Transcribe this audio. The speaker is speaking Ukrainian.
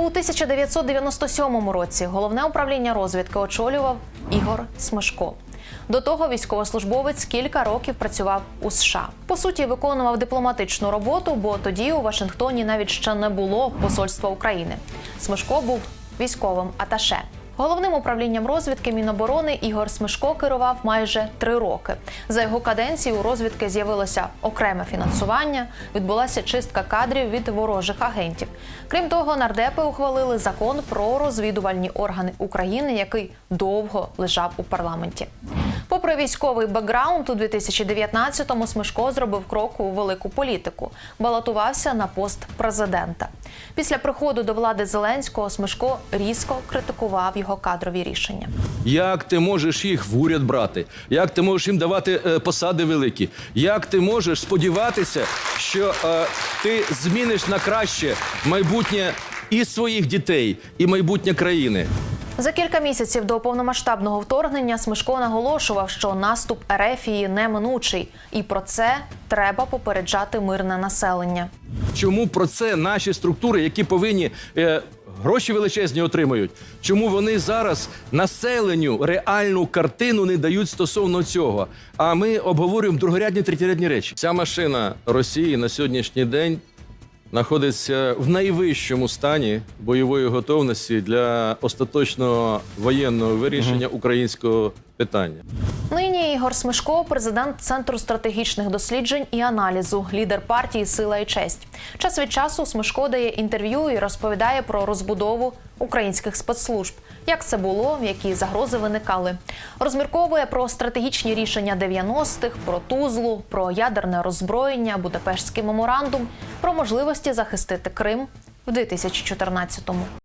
У 1997 році головне управління розвідки очолював Ігор Смешко. До того військовослужбовець кілька років працював у США. По суті, виконував дипломатичну роботу, бо тоді у Вашингтоні навіть ще не було посольства України. Смешко був військовим аташе. Головним управлінням розвідки Міноборони Ігор Смишко керував майже три роки. За його каденції у розвідки з'явилося окреме фінансування, відбулася чистка кадрів від ворожих агентів. Крім того, нардепи ухвалили закон про розвідувальні органи України, який довго лежав у парламенті. Попри військовий бекграунд, у 2019-му Смешко зробив крок у велику політику, балотувався на пост президента. Після приходу до влади Зеленського Смешко різко критикував його кадрові рішення. Як ти можеш їх в уряд брати? Як ти можеш їм давати е, посади великі? Як ти можеш сподіватися, що е, ти зміниш на краще майбутнє і своїх дітей, і майбутнє країни? За кілька місяців до повномасштабного вторгнення Смешко наголошував, що наступ Ерефії неминучий, і про це треба попереджати мирне населення. Чому про це наші структури, які повинні е, гроші величезні отримують? Чому вони зараз населенню реальну картину не дають стосовно цього? А ми обговорюємо другорядні третєрядні речі. Ця машина Росії на сьогоднішній день знаходиться в найвищому стані бойової готовності для остаточного воєнного вирішення українського питання. Нині Ігор Смешко, президент Центру стратегічних досліджень і аналізу, лідер партії Сила і честь. Час від часу Смешко дає інтерв'ю і розповідає про розбудову українських спецслужб, як це було, які загрози виникали. Розмірковує про стратегічні рішення 90-х, про Тузлу, про ядерне роззброєння, Будапештський меморандум, про можливості захистити Крим в 2014-му.